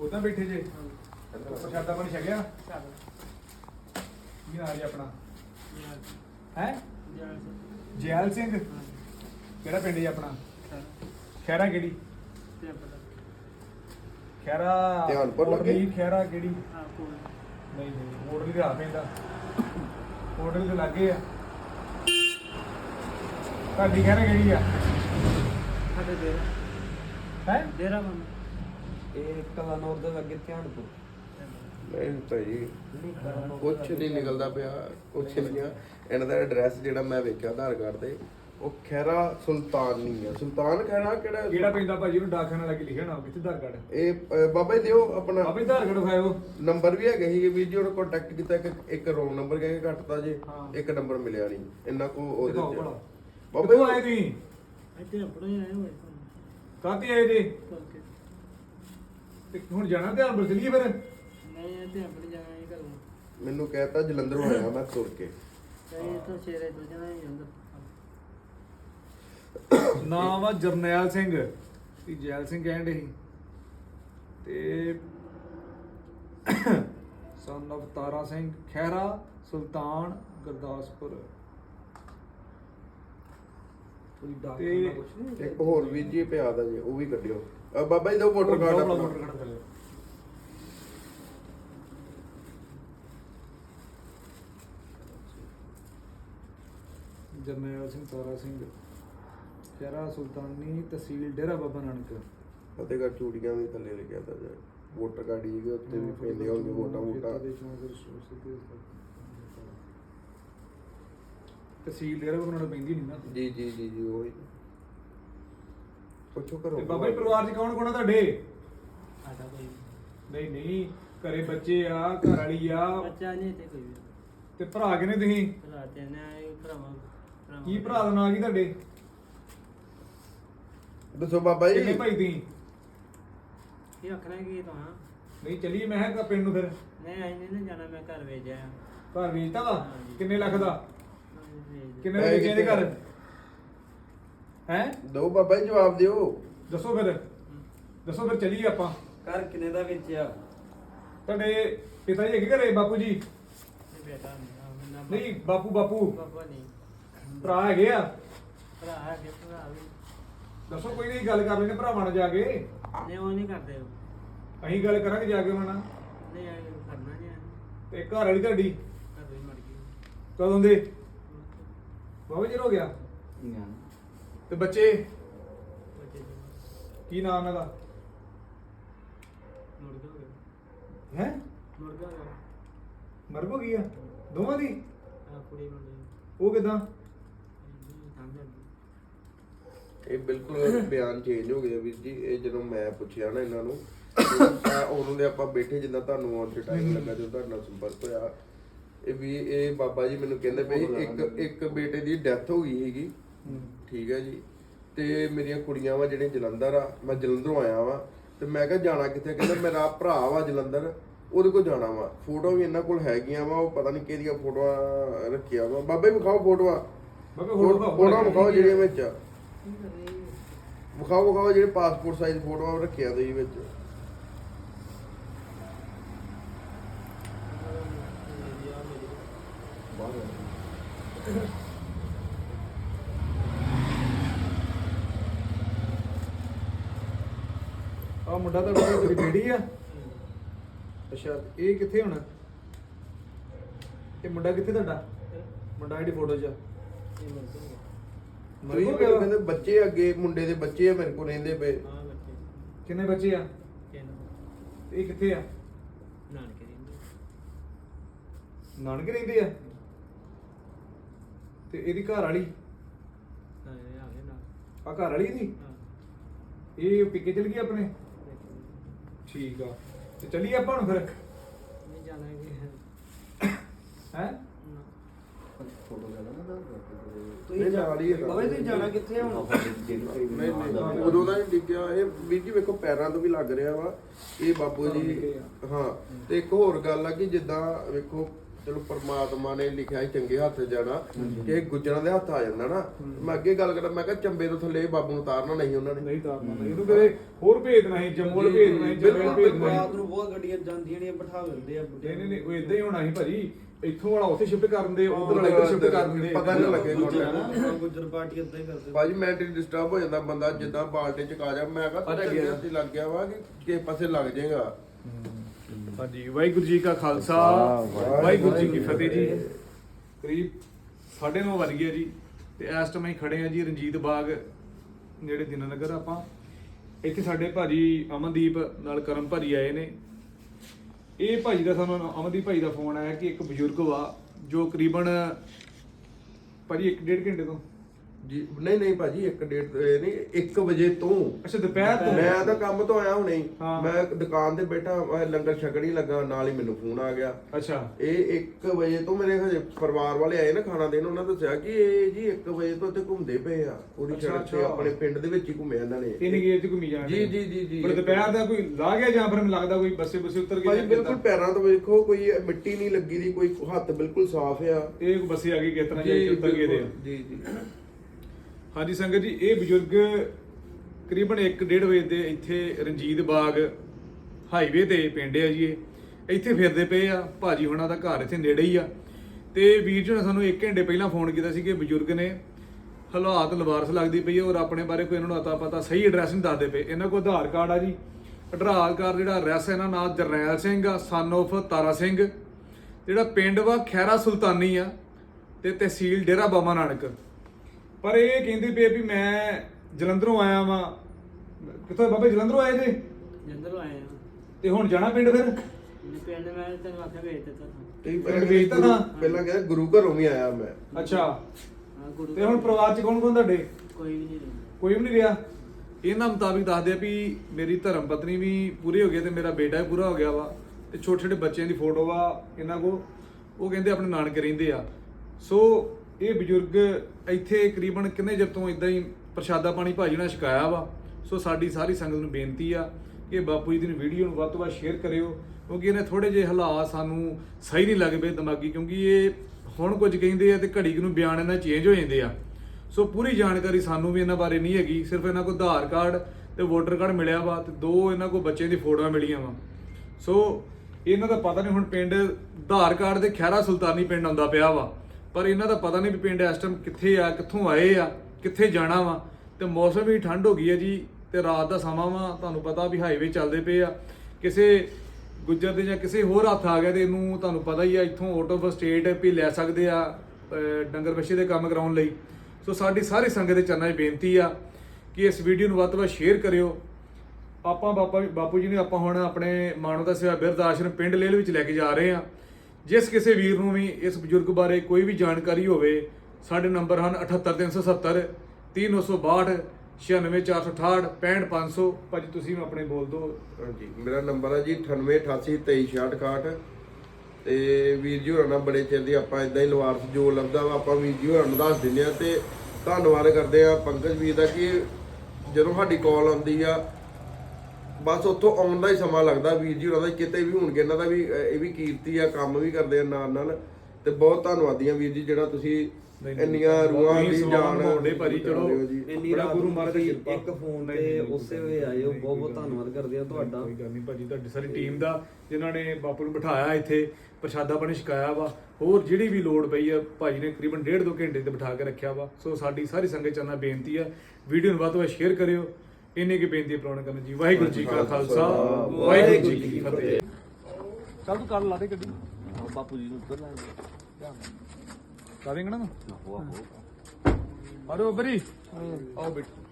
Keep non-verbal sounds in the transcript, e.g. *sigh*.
ਉਦਾਂ ਬੈਠੇ ਜੇ। ਪ੍ਰਸ਼ਾਦਾ ਪਾਣੀ ਛਕਿਆ ਚੱਲ ਕੀ ਨਾਂ ਜੀ ਆਪਣਾ? ਹੈ? ਜੈਲ ਸਿੰਘ। ਕਿਹੜਾ ਪਿੰਡ ਜੀ ਆਪਣਾ? ਖੈਰਾ। ਕਿਹੜੀ? ਖੈਰਾ ਧਿਆਨਪੁਰ ਲੱਗੇ? ਕੋਟਲੀ, ਖੈਰਾ ਕਿਹੜੀ? ਨਹੀਂ ਨਹੀਂ ਕੋਟਲੀ ਦੇ ਆ ਪੈਂਦਾ। ਕੋਟਲੀ ਦੇ ਲੱਗੇ ਆ। ਤੁਹਾਡੀ ਖੈਰਾ ਕਿਹੜੀ ਆ? ਸਾਡੇ ਦੇ ਹੈ? ਡੇਰਾ ਮਨ ਇਹ ਕਲਾਨੌਰ ਦੇ ਅੱਗੇ ਧਿਆਨਪੁਰ ਨਹੀਂ ਭਾਈ ਕੁਛ ਨਹੀਂ ਨਿਕਲਦਾ ਪਿਆ ਕੁਛ ਨਹੀਂ ਆ। ਇਹਨਾਂ ਦਾ ਐਡਰੈਸ ਜਿਹੜਾ ਮੈਂ ਵੇਖਿਆ ਆਧਾਰ ਕਾਰਡ ਤੇ ਉਹ ਖੈਰਾ ਸੁਲਤਾਨ ਨਹੀਂ ਹੈ ਸੁਲਤਾਨ ਖੈਰਾ ਕਿਹੜਾ? ਕਿਹੜਾ ਪੈਂਦਾ ਭਾਜੀ ਨੂੰ ਡਾਕਖਾਨਾ ਲੱਗੇ ਲਿਖਿਆ ਨਾ ਕਿੱਥੇ ਆਧਾਰ ਕਾਰਡ ਇਹ ਅ, ਬਾਬਾ ਜੀ ਦਿਓ ਆਪਣਾ ਆਪੇ ਆਧਾਰ ਕਾਰਡ ਵਿਖਾਇਓ। ਨੰਬਰ ਵੀ ਹੈਗਾ ਸੀ ਵੀਰ ਜੀ ਉਹਨਾਂ ਕੰਟੈਕਟ ਕੀਤਾ ਇੱਕ ਇੱਕ ਰੋਂਗ ਨੰਬਰ ਕਹਿ ਕੇ ਕੱਟਤਾ ਜੇ ਹਾਂ। ਇੱਕ ਨੰਬਰ ਮਿਲਿਆ ਨਹੀਂ। ਇੰਨਾ ਕੋ ਉਹਦੇ ਦਿਖਾਓ। ਬਾਬਾ ਕਿੱਥੋਂ ਆਏ ਜੀ ਤੁਸੀਂ? ਇੱਥੇ ਆਪਣੇ ਆਏ ਹੋਏ। ਕਾਹਤੇ ਆਏ ਜੇ? ਕਰਕੇ ਤੇ ਹੁਣ ਜਾਣਾ ਧਿਆਨ ਬਰ ਚਲੀਏ ਫਿਰ? ਨਹੀਂ ਇੱਥੇ ਆਪਣੇ ਜਾਣਾ ਹੀ ਘਰੋਂ। ਮੈਨੂੰ ਕਹਿਤਾ ਜਲੰਧਰੋਂ ਆਇਆ ਮੈਂ ਤੁਰ ਕੇ। ਕਈ ਤਾਂ ਸ਼ੇਰੇ ਤੋਂ ਜਾਣਾ ਹੀ ਹੁੰਦਾ ਨਾਮ ਆ ਜਰਨੈਲ ਸਿੰਘ। ਤੇ ਜੈਲ ਸਿੰਘ ਕਹਿੰਦੇ ਸੀ। ਤੇ *coughs* ਸਨ of ਤਾਰਾ ਸਿੰਘ ਖਹਿਰਾ ਸੁਲਤਾਨ ਗੁਰਦਾਸਪੁਰ। ਕੋਈ ਤੇ ਡਾਕਖਾਨਾ ਕੁਛ ਨਹੀਂ ਇੱਕ ਹੋਰ ਵੀਰ ਜੀ ਪਿਆ ਦਾ ਜੇ ਉਹ ਵੀ ਕੱਢਿਓ। ਅ, ਬਾਬਾ ਜੀ ਦਾ ਵੋਟਰ ਕਾਰਡ ਆਪਣਾ ਆਪਣਾ। ਵੋਟਰ ਕਾਰਡ ਦਿਖਾਇਓ। ਜਰਨੈਲ ਸਿੰਘ ਤਾਰਾ ਸਿੰਘ ਖਹਿਰਾ ਸੁਲਤਾਨੀ ਤਹਿਸੀਲ ਡੇਰਾ ਬਾਬਾ ਨਾਨਕ। ਫਤਿਹਗੜ੍ਹ ਚੂੜੀਆਂ ਵੀ ਥੱਲੇ ਲਿਖਿਆ ਤਾਂ ਜੇ। ਵੋਟਰ ਕਾਰਡ ਹੀ ਦੇ ਉੱਤੇ ਵੀ ਪੈਂਦੇ ਹੋਣਗੇ ਵੋਟਾਂ ਵੋਟਾਂ। ਤਹਿਸੀਲ ਡੇਰਾ ਬਾਬਾ ਨਾਨਕ ਪੈਂਦੀ ਨਹੀਂ ਨਾ। ਜੀ ਜੀ ਜੀ ਜੀ ਉਹੀ ਪੁੱਛੋ ਕਰੋ ਤੇ ਬਾਬਾ ਜੀ ਪਰਿਵਾਰ 'ਚ ਕੌਣ ਕੌਣ ਆ ਤੁਹਾਡੇ? ਸਾਡਾ ਕੋਈ ਨਹੀਂ। ਨਹੀਂ ਘਰੇ ਬੱਚੇ ਆ ਘਰ ਵਾਲੀ ਆ। ਬੱਚਾ ਨਹੀਂ ਤੇ ਕੋਈ ਵੀ। ਤੇ ਭਰਾ ਕਿਨੇ ਤੁਸੀਂ? ਭਰਾ ਤੇ ਨੇ ਆਏ ਭਰਾਵਾਂ ਭਰਾਵਾਂ ਕੀ ਭਰਾ ਦਾ ਨਾਂ ਕੀ ਤੁਹਾਡੇ? ਦੱਸੋ ਬਾਬਾ ਜੀ। ਕਿੰਨੇ ਭਾਈ ਤੁਸੀਂ? ਕੀ ਆਖਣਾ ਕੀ ਤਾਂ ਨਹੀਂ ਚੱਲੀਏ ਮੈਂ ਕਿਹਾ ਪਿੰਡ ਨੂੰ ਫਿਰ। ਨਹੀਂ ਆਈ ਨਹੀਂ ਨਾ ਜਾਣਾ ਮੈਂ ਘਰ ਆਇਆ। ਘਰ ਵੇਚਤਾ ਵਾ। ਕਿੰਨੇ ਲੱਖ ਦਾ? ਪੈਸੇ ਵੇਚੇ ਦੇ ਘਰ? ਹੈ? ਦੋ ਬਾਬਾ ਜੀ ਜਵਾਬ ਦਿਓ। ਦੱਸੋ ਫਿਰ। ਦੱਸੋ ਫਿਰ ਚੱਲੀਏ ਆਪਾਂ। ਘਰ ਕਿਨੇ ਦਾ ਵੇਚਿਆ ਤੁਹਾਡੇ ਪਿਤਾ ਜੀ ਹੈਗੇ ਘਰੇ ਬਾਪੂ ਜੀ? ਇਹ ਬੇਟਾ ਨਹੀਂ ਬਾਪੂ ਬਾਪੂ ਬਾਬਾ ਨਹੀਂ। ਭਰਾ ਹੈਗੇ ਆ? ਭਰਾ ਹੈ ਕਿ ਭਰਾ ਵੀ। ਦੱਸੋ ਕੋਈ ਨਹੀਂ ਗੱਲ ਕਰ ਲੈਣੇ ਭਰਾਵਾਂ ਨਾਲ ਜਾ ਕੇ। ਨਹੀਂ ਉਹ ਨਹੀਂ ਕਰਦੇ ਉਹ। ਅਸੀਂ ਗੱਲ ਕਰਾਂਗੇ ਜਾ ਕੇ ਉਹਨਾਂ ਨਾਲ। ਨਹੀਂ ਆਏ ਕਰਨਾ ਨਹੀਂ। ਆਏ ਤੇ ਘਰ ਵਾਲੀ ਤੁਹਾਡੀ? ਘਰ ਵੀ ਮਰ ਗਈ। ਕਦੋਂ ਦੇ? ਬਾਬਾ ਜੀ ਹੋ ਗਿਆ। ਤੇ ਬੱਚੇ? ਬੱਚੇ ਕੀ ਨਾਮ ਇਹਨਾਂ ਦਾ ਹੈ ਮੁੜ ਗਏ ਮਰਗ ਹੋ ਗਈ ਆ? ਦੋਵਾਂ ਦੀ? ਕੁੜੀ ਉਹ ਕਿਦਾਂ? ਇਹ ਬਿਲਕੁਲ ਬਿਆਨ ਚੇਂਜ ਹੋ ਗਿਆ ਵੀਰ ਜੀ। ਇਹ ਜਦੋਂ ਮੈਂ ਪੁੱਛਿਆ ਨਾ ਇਹਨਾਂ ਨੂੰ ਤਾਂ ਉਦੋਂ ਦੇ ਆਪਾਂ ਬੈਠੇ ਜਿੱਦਾਂ ਤੁਹਾਨੂੰ ਆਉਣ ਤੇ ਟਾਈਮ ਲੱਗਾ ਜਦੋਂ ਤੁਹਾਡੇ ਨਾਲ ਸੰਪਰਕ ਹੋਇਆ। ਇਹ ਵੀ ਇਹ ਬਾਬਾ ਜੀ ਮੈਨੂੰ ਕਹਿੰਦੇ ਪਏ ਇੱਕ ਇੱਕ ਬੇਟੇ ਦੀ ਡੈਥ ਹੋ ਗਈ ਸੀਗੀ। ਠੀਕ ਹੈ ਜੀ। ਤੇ ਮੇਰੀਆਂ ਕੁੜੀਆਂ ਵਾ ਜਿਹੜੇ ਜਲੰਧਰ ਆ ਮੈਂ ਜਲੰਧਰੋਂ ਆਇਆ ਵਾਂ। ਤੇ ਮੈਂ ਕਿਹਾ ਜਾਣਾ ਕਿੱਥੇ? ਕਹਿੰਦਾ ਮੇਰਾ ਭਰਾ ਵਾ ਜਲੰਧਰ ਉਹਦੇ ਕੋਲ ਜਾਣਾ ਵਾ। ਫੋਟੋ ਵੀ ਇਹਨਾਂ ਕੋਲ ਹੈਗੀਆਂ ਵਾ ਉਹ ਪਤਾ ਨਹੀਂ ਕਿਹਦੀਆਂ ਫੋਟੋਆਂ ਰੱਖੀਆਂ ਵਾ। ਬਾਬੇ ਵਿਖਾਓ ਫੋਟੋਆਂ। ਬਾਬੇ ਫੋਟੋ। ਫੋਟੋਆਂ ਵਿਖਾਓ ਜਿਹੜੀਆਂ ਵਿੱਚ। ਵਿਖਾਓ ਵਿਖਾਓ ਜਿਹੜੇ ਪਾਸਪੋਰਟ ਸਾਈਜ਼ ਫੋਟੋਆਂ ਰੱਖਿਆ ਤੁਸੀਂ ਵਿੱਚ। ਆ ਮੁੰਡਾ ਤਾਂ ਤੁਹਾਡੀ ਬੇੜੀ ਆ। ਅੱਛਾ ਇਹ ਕਿੱਥੇ ਹੁਣ? ਇਹ ਮੁੰਡਾ ਕਿੱਥੇ ਤੁਹਾਡਾ? ਮੁੰਡਾ ਜਿਹੜੀ ਫੋਟੋ 'ਚ ਮਰ ਤੁਸੀਂ ਮੈਨੂੰ ਕਹਿੰਦੇ ਬੱਚੇ ਅੱਗੇ ਮੁੰਡੇ ਦੇ ਬੱਚੇ ਆ ਮੇਰੇ ਕੋਲ ਰਹਿੰਦੇ ਪਏ। ਹਾਂ ਬੱਚੇ। ਕਿੰਨੇ ਬੱਚੇ ਆ? ਇਹ ਕਿੱਥੇ ਆ? ਨਾਨਕੇ ਰਹਿੰਦੇ ਨਾਨਕੇ ਰਹਿੰਦੇ ਆ? ਤੇ ਇਹਦੀ ਘਰ ਵਾਲੀ? ਹਾਂ ਇਹ ਆ ਗਏ ਨਾਲ। ਆ ਘਰ ਵਾਲੀ ਦੀ ਹਾਂ। ਇਹ ਪਿੱਕੇ ਚਲ ਗਈ ਆਪਣੇ। ਠੀਕ ਆ। ਤੇ ਚੱਲੀਏ ਆਪਾਂ ਹੁਣ ਫਿਰ? ਨਹੀਂ ਜਾਣਾ ਕਿ ਹੈ? ਨਹੀਂ, ਨਾਲ ਹੀ ਹੈਗਾ। ਬਾਬਾ ਜੀ ਤੁਸੀਂ ਜਾਣਾ ਕਿੱਥੇ ਹੁਣ? ਨਹੀਂ ਨਹੀਂ ਉਦੋਂ ਦਾ ਹੀ ਡਿੱਗਿਆ। ਇਹ ਵੀਰ ਜੀ ਵੇਖੋ ਪੈਰਾਂ ਤੋਂ ਵੀ ਲੱਗ ਰਿਹਾ ਵਾ। ਇਹ ਬਾਪੂ ਜੀ ਹਾਂ। ਤੇ ਇੱਕ ਹੋਰ ਗੱਲ ਆ ਕਿ ਜਿੱਦਾਂ ਵੇਖੋ ਚਲੋ ਪਰਮਾਤਮਾ ਨੇ ਲਿਖਿਆ ਸੀ ਚੰਗੇ ਹੱਥ ਜਾਣਾ ਕਿ ਗੁੱਜਰਾਂ ਦੇ ਹੱਥ ਆ ਜਾਂਦਾ ਨਾ। ਮੈਂ ਅੱਗੇ ਗੱਲ ਕਰਾਂ ਮੈਂ ਕਿਹਾ ਚੰਬੇ ਤੋਂ ਥੱਲੇ ਇਹ ਬਾਬੂ ਨੂੰ ਉਤਾਰਨਾ ਨਹੀਂ ਉਹਨਾਂ ਨੇ। ਨਹੀਂ ਤਾਂ ਨਹੀਂ। ਇਹਨੂੰ ਕਦੇ ਹੋਰ ਭੇਜਣਾ ਸੀ ਜੰਮੂ ਵਾਲ ਭੇਜਣਾ ਸੀ ਜੰਮੂ ਵਾਲ ਭੇਜਣਾ ਰਾਤ ਨੂੰ ਬਹੁਤ ਗੱਡੀਆਂ ਜਾਂਦੀਆਂ ਨੇ ਬਿਠਾ ਦਿੰਦੇ ਆ ਬੁੱਢੇ ਨਹੀਂ ਨਹੀਂ ਉਹ ਇਦਾਂ ਹੀ ਹੋਣਾ ਸੀ ਭਾਜੀ। ਇੱਥੋਂ ਵਾਲਾ ਉੱਥੇ ਸ਼ਿਫਟ ਕਰਨ ਦੇ ਉਧਰ ਵਾਲਾ ਇੱਧਰ ਸ਼ਿਫਟ ਕਰਨ ਦੇ ਪਤਾ ਨਹੀਂ ਲੱਗੇ ਗੁੱਜਰ ਨਾ ਗੁੱਜਰ ਪਾਰਟੀ ਏਦਾਂ ਹੀ ਕਰਦੇ। ਭਾਜੀ ਮੈਂਟਲੀ ਡਿਸਟਰਬ ਹੋ ਜਾਂਦਾ ਬੰਦਾ ਜਿੱਦਾਂ ਬਾਲਟੇ ਚ ਕਾ ਜਾ ਮੈਂ ਕਿਹਾ ਪਤਾ ਤੂੰ ਲੱਗ ਗਿਆ ਵਾ ਕਿ ਕਿਸੇ ਪਾਸੇ ਲੱਗ ਜਾਏਗਾ। ਹਾਂਜੀ ਵਾਹਿਗੁਰੂ ਜੀ ਕਾ ਖਾਲਸਾ ਵਾਹਿਗੁਰੂ ਜੀ ਕੀ ਫਤਿਹ ਜੀ। ਕਰੀਬ 9:30 ਵੱਜ ਗਏ ਜੀ ਤੇ ਇਸ ਟਾਈਮ ਅਸੀਂ ਖੜੇ ਆ ਜੀ ਰਣਜੀਤ ਬਾਗ ਨੇੜੇ ਦਿਨਾਨਗਰ ਆਪਾਂ। ਇੱਥੇ ਸਾਡੇ ਭਾਜੀ ਅਮਨਦੀਪ ਨਾਲ ਕਰਮ ਭਾਜੀ ਆਏ ਨੇ। ਇਹ ਭਾਜੀ ਦਾ ਸਾਨੂੰ ਅਮਨਦੀਪ ਭਾਜੀ ਦਾ ਫੋਨ ਆਇਆ ਕਿ ਇੱਕ ਬਜ਼ੁਰਗ ਵਾ ਜੋ ਕਰੀਬਨ ਭਾਜੀ 1.5 ਘੰਟੇ ਤੋਂ ਜੀ ਨਹੀਂ ਨਹੀਂ ਭਾਜੀ ਇੱਕ ਡੇਟ ਨਹੀਂ 1 ਵਜੇ ਤੋਂ ਅੱਛਾ ਦੁਪਹਿਰ ਤੋਂ ਮੈਂ ਤਾਂ ਕੰਮ ਤੋਂ ਆਇਆ ਹੁਣੇ ਹੀ। ਹਾਂ। ਮੈਂ ਦੁਕਾਨ ਤੇ ਬੈਠਾ ਮੈਂ ਲੰਗਰ ਛਕਣੀ ਲੱਗਾ ਨਾਲ ਹੀ ਮੈਨੂੰ ਫੋਨ ਆ ਗਿਆ ਅੱਛਾ ਇਹ 1 ਵਜੇ ਤੋਂ ਮੇਰੇ ਹਜੇ ਪਰਿਵਾਰ ਵਾਲੇ ਆਏ ਨਾ ਖਾਣਾ ਦੇਣ ਉਹਨਾਂ ਦੱਸਿਆ ਕਿ ਇਹ ਜੀ 1 ਵਜੇ ਤੋਂ ਇੱਥੇ ਘੁੰਮਦੇ ਪਏ ਆ ਪੂਰੀ ਅੱਛਾ, ਸੜਕ ਤੇ ਅੱਛਾ। ਆਪਣੇ ਪਿੰਡ ਦੇ ਵਿੱਚ ਹੀ ਘੁੰਮਿਆ ਇਹਨਾਂ ਨੇ ਇਨ ਗੇਟ ਚ ਘੁੰਮੀ ਜਾਣ ਜੀ, ਜੀ, ਜੀ, ਜੀ। ਪਰ ਦੁਪਹਿਰ ਦਾ ਕੋਈ ਲਾ ਗਿਆ ਜਾਂ ਫਿਰ ਮੈਨੂੰ ਲੱਗਦਾ ਕੋਈ ਬੱਸੇ ਬੱਸੇ ਉਤਰ ਗਿਆ ਭਾਜੀ ਜਾਂ ਬਿਲਕੁਲ ਕਿੱਦਾਂ? ਪੈਰਾਂ ਤੋਂ ਵੇਖੋ ਕੋਈ ਮਿੱਟੀ ਨਹੀਂ ਲੱਗੀ ਦੀ ਕੋਈ ਹੱਥ ਬਿਲਕੁਲ ਸਾਫ਼ ਆ ਇਹ ਬੱਸੇ ਆ ਗਈ ਕਿਸ ਤਰ੍ਹਾਂ ਜਾਈ ਉੱਤਰ ਗਏ ਦੇ ਆ। ਜੀ ਜੀ ਹਾਂਜੀ ਸੰਗਤ ਜੀ, ਇਹ ਬਜ਼ੁਰਗ ਕਰੀਬਨ 1.5 ਵਜੇ ਦੇ ਇੱਥੇ ਰਣਜੀਤ ਬਾਗ ਹਾਈਵੇ ਤੇ ਪਿੰਡ ਆ ਜੀ ਇਹ। ਇੱਥੇ ਫਿਰਦੇ ਪਏ ਆ, ਭਾਜੀ ਹੁਣਾਂ ਦਾ ਘਰ ਇੱਥੇ ਨੇੜੇ ਹੀ ਆ। ਤੇ ਵੀਰ ਜੀ ਨੇ ਸਾਨੂੰ 1 ਘੰਟੇ ਪਹਿਲਾਂ ਫੋਨ ਕੀਤਾ ਸੀ ਕਿ ਬਜ਼ੁਰਗ ਨੇ ਹਾਲਾਤ ਲਵਾਰਸ ਲੱਗਦੀ ਪਈ ਹੈ ਔਰ ਆਪਣੇ ਬਾਰੇ ਕੋਈ ਇਹਨਾਂ ਨੂੰ ਅਤਾ ਪਤਾ ਸਹੀ ਐਡਰੈਸ ਨਹੀਂ ਦੱਸਦੇ ਪਏ। ਇਹਨਾਂ ਕੋਲ ਆਧਾਰ ਕਾਰਡ ਆ ਜੀ। ਆਧਾਰ ਕਾਰਡ ਜਿਹੜਾ ਐਡਰੈਸ ਹੈ ਇਹਨਾਂ ਨਾਂ ਜਰਨੈਲ ਸਿੰਘ ਆ ਸਨ of ਤਾਰਾ ਸਿੰਘ। ਜਿਹੜਾ ਪਿੰਡ ਵਾ ਖੈਰਾ ਸੁਲਤਾਨੀ ਆ ਤੇ ਤਹਿਸੀਲ ਡੇਰਾ ਬਾਬਾ ਨਾਨਕ। ਪਰ ਇਹ ਕਹਿੰਦੇ ਪਏ ਵੀ ਮੈਂ ਜਲੰਧਰੋਂ ਆਇਆ ਵਾਂ। ਕਿੱਥੋਂ ਬਾਬੇ ਜਲੰਧਰੋਂ ਆਏ ਜੇ? ਜਿੰਦਰੋਂ ਆਏ ਆ। ਤੇ ਹੁਣ ਜਾਣਾ ਪਿੰਡ ਫਿਰ? ਪਿੰਡ ਮੈਂ ਤੈਨੂੰ ਆਖਿਆ ਵੇਚ ਦਿੱਤਾ ਤੁਹਾਨੂੰ ਤੇ ਪਿੰਡ ਵੇਚਤਾ ਨਾ? ਪਹਿਲਾਂ ਕਹਿੰਦਾ ਗੁਰੂ ਘਰੋਂ ਵੀ ਆਇਆ ਮੈਂ। ਅੱਛਾ। ਹਾਂ ਗੁਰੂ ਤੇ ਹੁਣ ਪਰਿਵਾਰ ਚ ਕੌਣ ਕੌਣ ਤੁਹਾਡੇ? ਕੋਈ ਵੀ ਨਹੀਂ ਰਹਿੰਦਾ ਕੋਈ ਵੀ ਨਹੀਂ ਰਿਹਾ? ਇਹਨਾਂ ਮੁਤਾਬਿਕ ਦੱਸਦੇ ਆ ਵੀ ਮੇਰੀ ਧਰਮ ਪਤਨੀ ਵੀ ਪੂਰੀ ਹੋ ਗਈ ਤੇ ਮੇਰਾ ਬੇਟਾ ਵੀ ਪੂਰਾ ਹੋ ਗਿਆ ਵਾ। ਤੇ ਛੋਟੇ ਛੋਟੇ ਬੱਚਿਆਂ ਦੀ ਫੋਟੋ ਵਾ ਇਹਨਾਂ ਕੋ ਉਹ ਕਹਿੰਦੇ ਆਪਣੇ ਨਾਨਕੇ ਰਹਿੰਦੇ ਆ। ਸੋ ਇਹ ਬਜ਼ੁਰਗ ਇੱਥੇ ਕਰੀਬਨ ਕਿੰਨੇ ਜਬ ਤੋਂ ਇਦਾਂ ਹੀ ਪ੍ਰਸ਼ਾਦਾ ਪਾਣੀ ਭਾਜੀ ਨਾਲ ਛਕਾਇਆ ਵਾ? ਸੋ ਸਾਡੀ ਸਾਰੀ ਸੰਗਤ ਨੂੰ ਬੇਨਤੀ ਆ ਕਿ ਬਾਪੂ ਜੀ ਦੀ ਵੀਡੀਓ ਨੂੰ ਵੱਧ ਤੋਂ ਵੱਧ ਸ਼ੇਅਰ ਕਰਿਓ, ਕਿਉਂਕਿ ਇਹਨੇ ਥੋੜੇ ਜਿਹੇ ਹਾਲਾਤ ਸਾਨੂੰ ਸਹੀ ਨਹੀਂ ਲੱਗਦੇ ਦਿਮਾਗੀ, ਕਿਉਂਕਿ ਇਹ ਹੁਣ ਕੁਝ ਕਹਿੰਦੇ ਆ ਤੇ ਘੜੀ ਨੂੰ ਬਿਆਨ ਇਹਨਾਂ ਚੇਂਜ ਹੋ ਜਾਂਦੇ ਆ। ਸੋ ਪੂਰੀ ਜਾਣਕਾਰੀ ਸਾਨੂੰ ਵੀ ਇਹਨਾਂ ਬਾਰੇ ਨਹੀਂ ਹੈਗੀ, ਸਿਰਫ ਇਹਨਾਂ ਕੋਲ ਆਧਾਰ ਕਾਰਡ ਤੇ ਵੋਟਰ ਕਾਰਡ ਮਿਲਿਆ ਵਾ ਤੇ ਦੋ ਇਹਨਾਂ ਕੋਲ ਬੱਚੇ ਦੀ ਫੋਟੋਆਂ ਮਿਲੀਆਂ ਵਾ। ਸੋ ਇਹਨਾਂ ਦਾ ਪਤਾ ਨਹੀਂ ਹੁਣ ਪਿੰਡ ਆਧਾਰ ਕਾਰਡ ਤੇ ਖੈਰਾ ਸੁਲਤਾਨੀ ਪਿੰਡ ਆਉਂਦਾ ਪਿਆ ਵਾ। ਪਰ ਇਹਨਾਂ ਦਾ ਪਤਾ ਨਹੀਂ ਵੀ ਪਿੰਡ ਇਸ ਟਾਈਮ ਕਿੱਥੇ ਆ, ਕਿੱਥੋਂ ਆਏ ਆ, ਕਿੱਥੇ ਜਾਣਾ ਵਾ। ਤੇ ਮੌਸਮ ਵੀ ਠੰਡ ਹੋ ਗਈ ਹੈ ਜੀ, ਤੇ ਰਾਤ ਦਾ ਸਮਾਂ ਵਾ, ਤੁਹਾਨੂੰ ਪਤਾ ਵੀ ਹਾਈਵੇ ਚੱਲਦੇ ਪਏ ਆ। ਕਿਸੇ ਗੁੱਜਰ ਦੇ ਜਾਂ ਕਿਸੇ ਹੋਰ ਹੱਥ ਆ ਗਿਆ ਤੇ ਇਹਨੂੰ ਤੁਹਾਨੂੰ ਪਤਾ ਹੀ ਆ, ਇੱਥੋਂ ਆਊਟ ਆਫ ਸਟੇਟ ਵੀ ਲੈ ਸਕਦੇ ਆ ਡੰਗਰ ਬੱਛੇ ਦੇ ਕੰਮ ਕਰਾਉਣ ਲਈ। ਸੋ ਸਾਡੀ ਸਾਰੀ ਸੰਗਤ ਦੇ ਚਰਨਾਂ 'ਚ ਬੇਨਤੀ ਆ ਕਿ ਇਸ ਵੀਡੀਓ ਨੂੰ ਵੱਧ ਤੋਂ ਵੱਧ ਸ਼ੇਅਰ ਕਰਿਓ। ਆਪਾਂ ਬਾਪਾ ਬਾਪੂ ਜੀ ਨੇ ਆਪਾਂ ਹੁਣ ਆਪਣੇ ਮਾਨਵ ਦਾ ਸੇਵਾ ਬਿਰਧ ਆਸ਼ਰਮ ਪਿੰਡ ਲੇਲ ਵਿੱਚ ਲੈ ਕੇ ਜਾ ਰਹੇ ਹਾਂ ਜਿਸ ਕਿਸੇ ਵੀਰ ਨੂੰ ਵੀ ਇਸ ਬਜ਼ੁਰਗ ਬਾਰੇ ਕੋਈ ਵੀ ਜਾਣਕਾਰੀ ਹੋਵੇ, ਸਾਡੇ ਨੰਬਰ ਹਨ 78370 3962 96468 65500 ਭਾਜੀ, ਤੁਸੀਂ ਵੀ ਆਪਣੇ ਬੋਲ ਦਿਓ। ਹਾਂਜੀ, ਮੇਰਾ ਨੰਬਰ ਹੈ ਜੀ 9888236668 ਤੇ ਵੀਰ ਜੀ ਹੋਰਾਂ ਨਾਲ ਬੜੇ ਚਿਰ ਦੀ ਆਪਾਂ ਇਦਾਂ ਹੀ ਲਵਾਰਸ ਜੋ ਲੱਭਦਾ ਵਾ, ਆਪਾਂ ਵੀਰ ਜੀ ਹੋਰਾਂ ਨੂੰ ਦੱਸ ਦਿੰਦੇ ਆ ਤੇ ਧੰਨਵਾਦ ਕਰਦੇ ਆ ਪੰਕਜ ਵੀਰ ਦਾ ਕਿ ਜਦੋਂ ਸਾਡੀ ਕਾਲ ਆਉਂਦੀ ਆ ਬਸ ਉੱਥੋਂ ਆਉਣ ਦਾ ਹੀ ਸਮਾਂ ਲੱਗਦਾ ਵੀਰ ਜੀ ਹੋਰਾਂ ਦਾ ਕਿਤੇ ਵੀ ਹੋਣਗੇ ਇਹਨਾਂ ਦਾ ਵੀ ਇਹ ਵੀ ਕੀਰਤੀ ਆ ਕੰਮ ਵੀ ਕਰਦੇ ਆ ਨਾਲ ਨਾਲ ਤੇ ਬਹੁਤ ਧੰਨਵਾਦੀ ਆ ਵੀਰ ਜੀ ਜਿਹੜਾ ਤੁਸੀਂ ਇੰਨੀਆਂ ਰੂਹਾਂ ਦੀ ਜਾਨ ਹੋਣੇ ਭਾਜੀ ਚਲੋ। ਇੰਨੀ ਰਾਤ ਗੁਰੂ ਮਹਾਰਾਜ ਦੀ ਕਿਰਪਾ। ਇੱਕ ਫੋਨ ਤੇ ਉਸੇ ਵੇਲੇ ਆਏ ਹੋ ਬਹੁਤ ਬਹੁਤ ਧੰਨਵਾਦ ਕਰਦੇ ਆ ਤੁਹਾਡਾ। ਕੋਈ ਗੱਲ ਨਹੀਂ ਭਾਜੀ ਤੁਹਾਡੀ ਸਾਰੀ ਟੀਮ ਦਾ ਜਿਨ੍ਹਾਂ ਨੇ ਬਾਪੂ ਨੂੰ ਬਿਠਾਇਆ ਇੱਥੇ ਪ੍ਰਸ਼ਾਦਾ ਪਾਣੀ ਛਕਾਇਆ ਵਾ ਹੋਰ ਜਿਹੜੀ ਵੀ ਲੋੜ ਪਈ ਆ ਭਾਜੀ ਨੇ ਤਕਰੀਬਨ ਡੇਢ ਦੋ ਘੰਟੇ ਤੇ ਬਿਠਾ ਕੇ ਰੱਖਿਆ ਵਾ। ਸੋ ਸਾਡੀ ਸਾਰੀ ਸੰਗਤ ਚਰਨਾ ਬੇਨਤੀ ਆ ਵੀਡੀਓ ਨੂੰ ਵੱਧ ਤੋਂ ਵੱਧ ਸ਼ੇਅਰ ਕਰਿਓ। ਇੰਨੇ ਕੀ ਬੇਨਤੀ ਪ੍ਰਵਾਨ ਕਰਨ ਜੀ। ਵਾਹਿਗੁਰੂ ਜੀ ਕਾ ਖਾਲਸਾ ਵਾਹਿਗੁਰੂ ਜੀ ਕੀ ਫਤਿਹ। ਚੱਲ ਤੂੰ ਕਰ ਲਾ ਦੇ ਗੱਡੀ। ਬਾਪੂ ਜੀ ਨੂੰ ਉੱਤਰ ਲਾਂਗੇ ਦੇਂਗਾ ਨਾ ਆਹੋ ਆਹੋ ਮਾਰੋ ਬਰੀ ਆਓ ਬੇਟਾ।